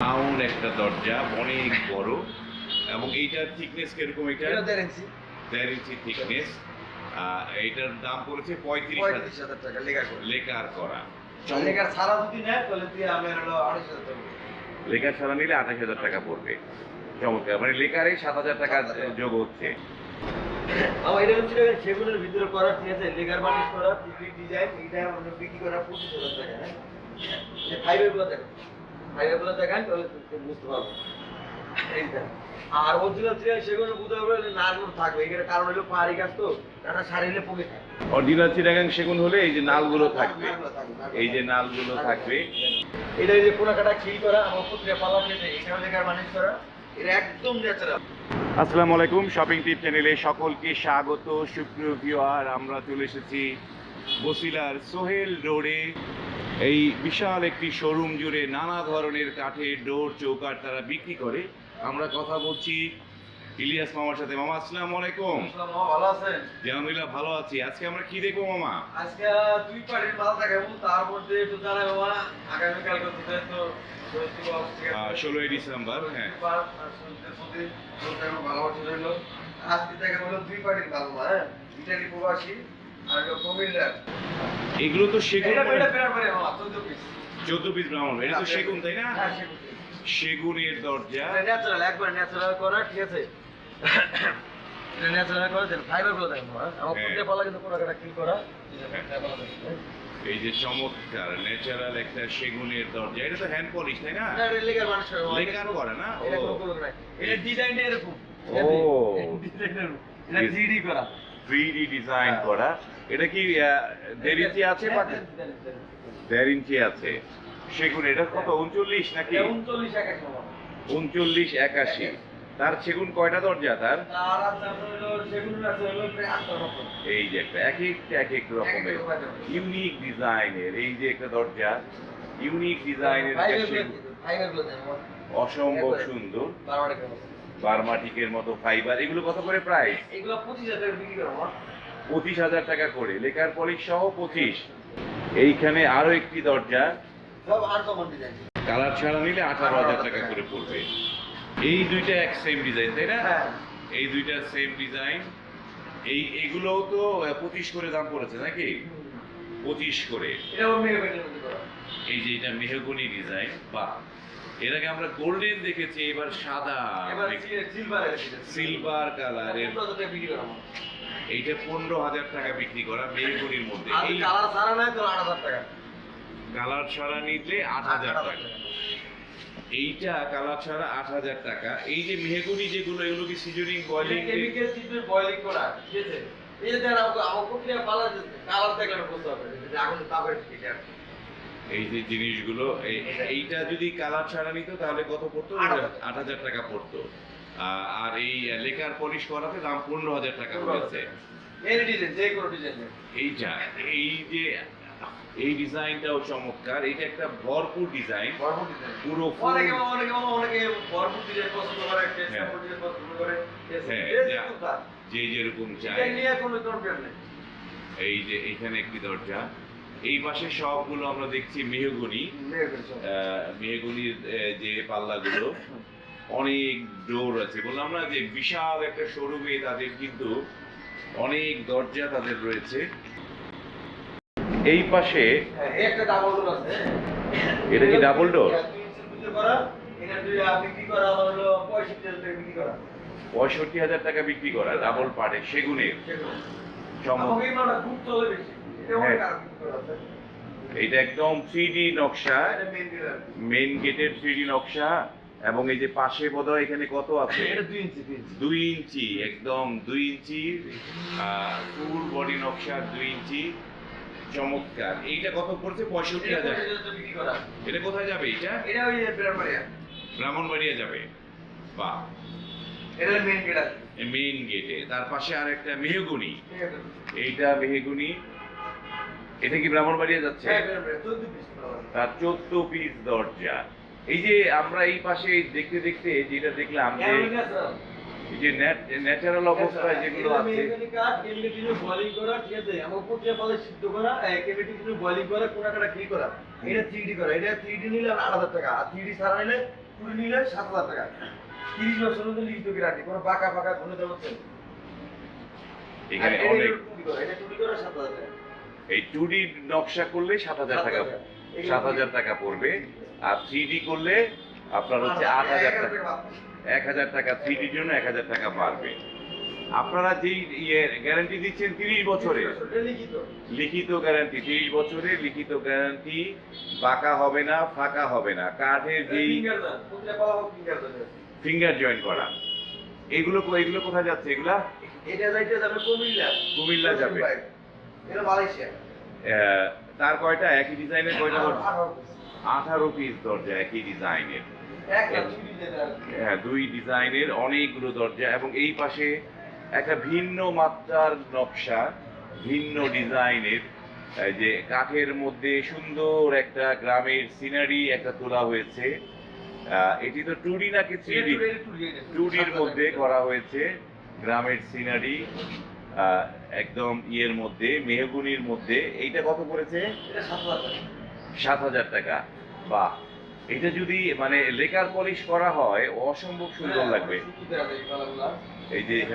Round একটা দরজা অনেক বড়। এবং এইটার থিকনেস কীরকম এটা দেড় ইঞ্চি দেড় ইঞ্চি থিকনেস এইটার দাম পড়েছে পঁয়ত্রিশ হাজার। টাকা লেখা করে। লেখার সারা যদি নেয় তাহলে আমি হলো আড়াইশ হাজার টাকা ছাড়া নিলে আঠাশ হাজার টাকা পড়বে। চমৎকার। মানে লেকারে সাত হাজার টাকা যোগ হচ্ছে। আমার এটা হচ্ছে সেগুলোর ভিতরে করা ঠিক আছে? লেখার বানিশ করা ডিজাইন এটা আমরা বিক্রি করা পঁচিশ হাজার টাকা হ্যাঁ? ফাইভেরগুলো দেখেন তাহলে বুঝতে পারব। আর অরিজিনাল সেগুলো বুঝতে পারবে নারগুলো থাকবে। এখানে কারণ হলো পাহাড়ি গাছ তো কাটা সারি হলে পকে থাকে অরিজিনাল সেগুন হলে এই যে নালগুলো থাকবে এই যে নালগুলো থাকবে। এটা এই যে কাটা খিল করা আমার পুত্রে পালা পেতে এখানে লেখার বানিশ করা এটা একদম ন্যাচারাল আসসালামু আলাইকুম শপিং টিপ চ্যানেলে সকলকে স্বাগত সুপ্রিয় ভিউয়ার আমরা চলে এসেছি বসিলার সোহেল রোডে। এই বিশাল একটি শোরুম জুড়ে নানা ধরনের কাঠের ডোর চৌকাঠ তারা বিক্রি করে। আমরা কথা বলছি ইলিয়াস মামার সাথে। মামা আসসালামু আলাইকুম। ভালো আছেন? জি আলহামদুলিল্লাহ ভালো আছি। আজকে আমরা কি দেখব মামা? আজকে দুই পার্টির মাল দেখাবো তার মধ্যে একটু জানাই বাবা আগামীকাল করতে তো ষোলোই ডিসেম্বর হ্যাঁ। আজকে দেখা হলো দুই পার্টির মাল হ্যাঁ। ইটালি প্রবাসী এগুলো তো সেগুন এটা এটা বেড়া বেড়া মামা 14 পিস চোদ্দ পিস ব্রাউন এটা তো সেগুন তাই না? হ্যাঁ সেগুনের দরজা। ন্যাচারাল একবার ন্যাচারাল করা ঠিক আছে? এটা ন্যাচারাল করা ফাইবারগুলো দেখো হ্যাঁ? আমার হ্যাঁ। পালা কিন্তু কোনো একটা কি করা। এই যে চমৎকার ন্যাচারাল একটা সেগুনের দরজা। এটা তো হ্যান্ড পলিশ তাই না? লেগার মানুষ লেকার করা না? এটা ডিজাইনটা এরকম। ও। ডিজাইনটা এটা 3D করা। থ্রি ডি ডিজাইন হ্যাঁ। করা এটা কি দেড় ইঞ্চি আছে দেড় ইঞ্চি আছে সেগুন এটা কত উনচল্লিশ নাকি এটা 39 একাশি মামা। উনচল্লিশ একাশি তার সেগুন কয়টা দরজা তার। এই যে একটা এক একটা এক এক রকমের। ইউনিক ডিজাইনের এই যে একটা দরজা ইউনিক ডিজাইনের অসম্ভব সুন্দর। বার্মাটিকের মতো ফাইবার এগুলো কত করে প্রাইস এগুলো পঁচিশ হাজার টাকা বিক্রি করো আমার। পঁচিশ হাজার টাকা করে লেকার পলিশ সহ পঁচিশ। এইখানে আরও একটি দরজা। কালার ছাড়া নিলে আঠারো হাজার টাকা করে পড়বে। এই দুইটা এক সেম ডিজাইন তাই না? হ্যাঁ। এই দুইটা সেম ডিজাইন এই এগুলোও তো পঁচিশ করে দাম পড়েছে নাকি? পঁচিশ করা। এই যে এটা মেহগনি ডিজাইন বা এর আগে আমরা গোল্ডেন দেখেছি এবার সাদা সিলভার আমার। এইটা পনেরো হাজার টাকা বিক্রি করা মেহগনির মধ্যে। কালার সারা নাই তো আট হাজার টাকা। কালার ছাড়া নিলে আট হাজার টাকা। এইটা কালার ছাড়া আট হাজার টাকা। এই যে মেহগুনি যেগুলো এগুলো কি সিজনিং বয়লিং কেমিক্যাল চিপের বয়লিং করা ঠিক আছে? এই যে দেখেন আমাকে পালা কালার দেখলে বুঝতে যে আগুন তাপের এটা এই যে জিনিসগুলো এইটা যদি কালার ছাড়া নিত তাহলে কত পড়তো? আট হাজার। টাকা পড়তো। আর এই লেকার পলিশ করাতে দাম পনেরো হাজার টাকা ডিজাইন এইটা এই যে এই ডিজাইনটাও চমৎকার। এটা একটা ভরপুর ডিজাইন। পুরো অনেকে অনেকে অনেকে ভরপুর ডিজাইন পছন্দ করে হ্যাঁ। ডিজাইন পছন্দ করে। হ্যাঁ, যা। যেরকম কোনো এই যে এখানে একটি দরজা। এই পাশে সবগুলো আমরা দেখছি মেহগুনি। মেহগুনির যে পাল্লাগুলো অনেক ডোর আছে। বললাম না যে বিশাল একটা শোরুমে তাদের কিন্তু অনেক দরজা তাদের রয়েছে। এই পাশে হ্যাঁ একটা ডাবল ডোর। এটা কি ডাবল ডোর পঁয়ষট্টি হাজার টাকা বিক্রি করা। ডাবল পার্টে সেগুনের। আমাকে খুব চলে বেশি। এটা একদম থ্রি নকশা এটা মেন গেটের থ্রি নকশা এবং এই যে পাশে বোধহয় এখানে কত আছে? দুই ইঞ্চি একদম দুই ইঞ্চি। ফুল বডি নকশা দুই ইঞ্চি। চমৎকার। এইটা কত পড়ছে? পঁয়ষট্টি হাজার। এটা কোথায় যাবে এটা ব্রাহ্মণবাড়িয়া। যাবে। বা মেন গেটে তার পাশে আর একটা মেহগুনি। এইটা মেহগুনি। এটা কি ব্রাহ্মণ ব্রাহ্মণবাড়িয়া যাচ্ছে? হ্যাঁ তার চোদ্দ পিস দরজা। এই যে আমরা এই পাশে দেখতে দেখতে যেটা দেখলাম যে এই যে ন্যাচারাল অবস্থায় যেগুলো আছে। বয়লিং করা ঠিক আছে? আমার প্রক্রিয়া পালে সিদ্ধ করা কেমিটি কিছু বয়লিং করা কোনা কাটা কি করা। এটা থ্রি করা। এটা থ্রি নিলে আট হাজার টাকা আর থ্রি ছাড়া নিলে নিলে সাত হাজার টাকা। তিরিশ বছর মধ্যে লিখিত গ্যারান্টি কোনো দেবো এখানে অনেক এটা করা সাত হাজার টাকা। এই টু ডি নকশা করলে সাত হাজার টাকা সাত হাজার। টাকা পড়বে। আর থ্রি ডি করলে আপনার হচ্ছে আট হাজার টাকা। এক হাজার টাকা থ্রি ডির জন্য এক হাজার টাকা বাড়বে। আপনারা যেই ইয়ে গ্যারান্টি দিচ্ছেন তিরিশ বছরে। লিখিত। গ্যারান্টি তিরিশ বছরে লিখিত গ্যারান্টি বাঁকা হবে না ফাঁকা হবে না। কাঠের যেই। ফিঙ্গার জয়েন করা এগুলো এগুলো কোথায় যাচ্ছে? এগুলা এটা যাইতে যাবে কুমিল্লা। কুমিল্লা যাবে। তার কয়টা? একই ডিজাইনের কয়টা আঠারো পিস দরজা একই ডিজাইনের। দুই ডিজাইনের হ্যাঁ দুই ডিজাইনের অনেকগুলো দরজা এবং এই পাশে একটা ভিন্ন মাত্রার নকশা ভিন্ন ডিজাইনের। যে কাঠের মধ্যে সুন্দর একটা গ্রামের সিনারি একটা তোলা হয়েছে। এটি তো টু ডি নাকি থ্রি ডি। টু ডির মধ্যে করা হয়েছে গ্রামের সিনারি। একদম ইয়ের মধ্যে মেহগুনির মধ্যে। এইটা কত পড়েছে? সাত হাজার টাকা। বা এটা যদি মানে লেকার পলিশ করা হয় অসম্ভব সুন্দর হ্যাঁ, লাগবে। এই যে।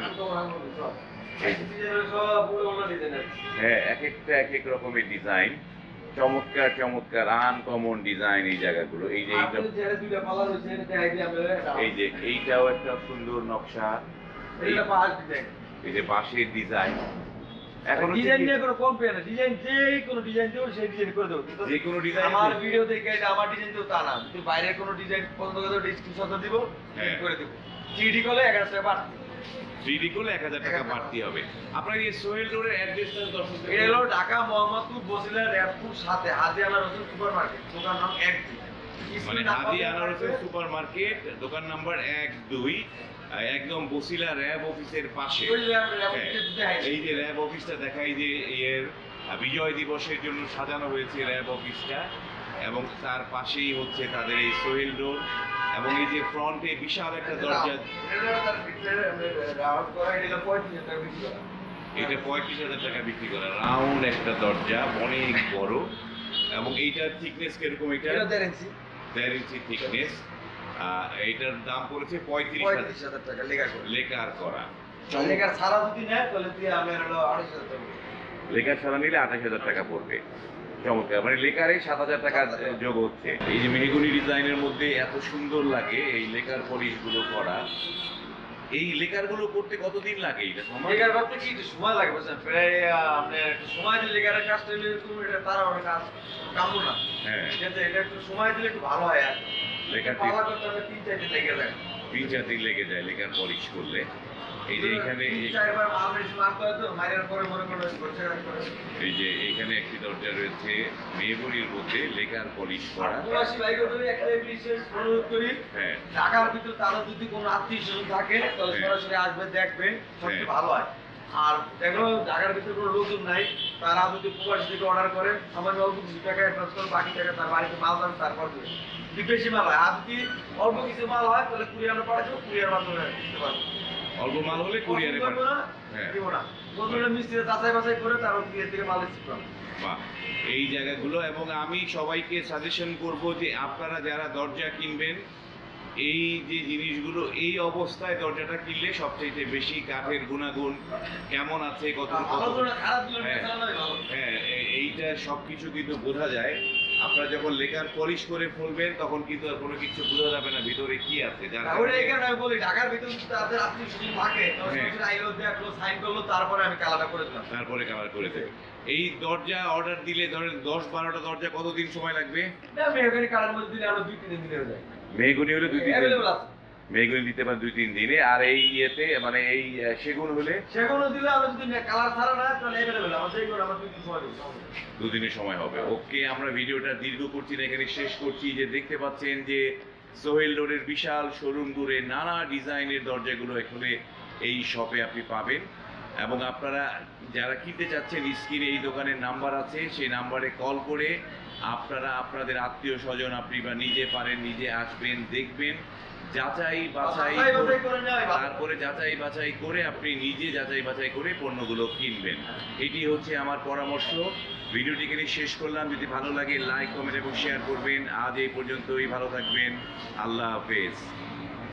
হ্যাঁ এক একটা এক এক রকমের ডিজাইন চমৎকার চমৎকার আনকমন ডিজাইন এই জায়গাগুলো। এই যে এইটা এই যে এইটাও একটা সুন্দর নকশা। এই এটা ডিজাইন। এই যে বাঁশের ডিজাইন এখন ডিজাইন নিয়ে কোনো কম না ডিজাইন যে কোনো ডিজাইন দেবো সেই ডিজাইন করে দেবো। যে কোনো ডিজাইন আমার ভিডিও দেখে এটা আমার ডিজাইন দেবো তা না। যদি বাইরের কোনো ডিজাইন পছন্দ করে দেবো স্ক্রিনশট দিব। করে দেবো। থ্রি করলে এক টাকা বাড়তি। থ্রি করলে এক হাজার টাকা বাড়তি হবে। আপনার এই সোহেল রোডের অ্যাড্রেসটা দর্শক এটা হলো ঢাকা মোহাম্মদপুর বসিলা র্যাপুর সাথে হাজি রসুন সুপার মার্কেট দোকান নাম এক মানে হাদি আনারসের সুপার মার্কেট দোকান নাম্বার এক দুই। একদম বসিলা র্যাব অফিসের পাশে। হ্যাঁ, এই যে র্যাব অফিসটা দেখাই যে এর বিজয় দিবসের জন্য সাজানো হয়েছে র্যাব অফিসটা এবং তার পাশেই হচ্ছে তাদের এই সোহেল রোড এবং এই যে ফ্রন্টে বিশাল একটা দরজা। এটা পঁয়ত্রিশ হাজার টাকা বিক্রি করা রাউন্ড একটা দরজা অনেক বড় এবং এইটার থিকনেস কীরকম এটা? দেড় ইঞ্চি। থিকনেস এইটার দাম পড়েছে পঁয়ত্রিশ হাজার। লেকার করা। লেকার ছাড়া নিলে আঠাশ হাজার টাকা পড়বে। চমৎকার মানে সাত হাজার টাকা যোগ হচ্ছে। এই যে মেহগুনি ডিজাইনের মধ্যে এত সুন্দর লাগে এই লেকার পলিশগুলো করা। এই লেকারগুলো করতে কতদিন লাগে? এটা সময়? সময় লাগে বুঝছেন? প্রায় আপনার সময় দিলে লেগারের কাজটা এরকম এটা তারা অনেক কাজ না। হ্যাঁ। এটা একটু সময় দিলে একটু ভালো হয় আর পালা তিন লেগে যায়। লেকার পলিশ করলে। এই যে এখানে এই যে এখানে একটি দরজা রয়েছে মেহগুনির মধ্যে লেকার পলিশ করা। হ্যাঁ। ঢাকার ভিতর তারা যদি কোনো আত্মীয় স্বজন থাকে তাহলে হ্যাঁ। সরাসরি আসবে দেখবে সবচেয়ে। ভালো হয়। আর দেখো ঢাকার ভিতরে কোনো লোকজন নাই তারা যদি প্রবাসী থেকে অর্ডার করে আমার অল্প কিছু টাকা অ্যাডভান্স করে বাকি টাকা তার বাড়িতে মাল দাম তারপর দেবে। যদি বেশি মাল হয়। আর যদি অল্প কিছু মাল হয় তাহলে কুরিয়ারে পাঠাবো কুরিয়ার মাধ্যমে দিতে পারব। অল্প মাল হলে কুরিয়ারে হ্যাঁ। দিব না। প্রথমে মিস্ত্রি যাচাই বাছাই করে তারপর কুরিয়ার থেকে মাল রিসিভ করব বাহ। এই জায়গাগুলো এবং আমি সবাইকে সাজেশন করব যে আপনারা যারা দরজা কিনবেন এই যে জিনিসগুলো এই অবস্থায় দরজাটা কিনলে সবচেয়ে বেশি কাঠের গুণাগুণ কেমন আছে কত হ্যাঁ। হ্যাঁ এইটা সবকিছু কিন্তু বোঝা যায়। আপনারা যখন লেখার পলিশ করে ফেলবেন তখন কিন্তু আর কোনো কিছু বোঝা যাবে না ভিতরে কি আছে যার কারণে- আমি বলি ঢাকার ভিতরে তাদের আত্মীয় স্বজন থাকে তাহলে হ্যাঁ। সাইন করল তারপরে আমি কালারটা করে দিলাম। তারপরে কালার করে দেবে এই দরজা অর্ডার দিলে ধরেন দশ বারোটা দরজা কতদিন সময় লাগবে? কালার মধ্যে দিলে আমরা দুই তিন দিন হয়ে যায়। মেহগুনি হলে দুই তিন মেহগুনি দিতে পারেন দুই তিন দিনে। আর এই ইয়েতে মানে এই সেগুন হলে সেগুলো দিলে আমরা যদি কালার ছাড়া না তাহলে আমার যেগুলো আমরা দুই দিন সময় দুদিনের সময় হবে। ওকে আমরা ভিডিওটা দীর্ঘ করছি না এখানে শেষ করছি। যে দেখতে পাচ্ছেন যে সোহেল রোডের বিশাল শোরুম দূরে নানা ডিজাইনের দরজাগুলো এখানে এই শপে আপনি পাবেন। এবং আপনারা যারা কিনতে চাচ্ছেন স্ক্রিনে এই দোকানের নাম্বার আছে সেই নাম্বারে কল করে আপনারা আপনাদের আত্মীয় স্বজন আপনি বা নিজে পারেন নিজে আসবেন দেখবেন যাচাই বাছাই। তারপরে যাচাই বাছাই করে আপনি নিজে যাচাই বাছাই করে পণ্যগুলো কিনবেন। এটি হচ্ছে আমার পরামর্শ। ভিডিওটি এখানে শেষ করলাম। যদি ভালো লাগে লাইক কমেন্ট এবং শেয়ার করবেন। আজ এই পর্যন্তই। ভালো থাকবেন। আল্লাহ হাফেজ।